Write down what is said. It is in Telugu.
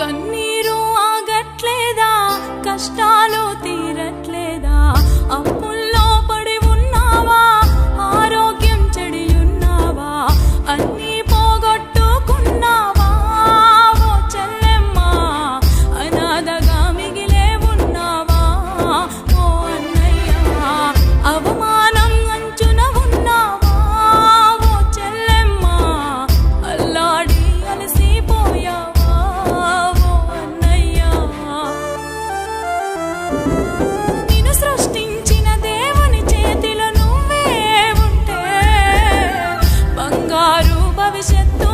தண்ணீர் భవిష్యత్తు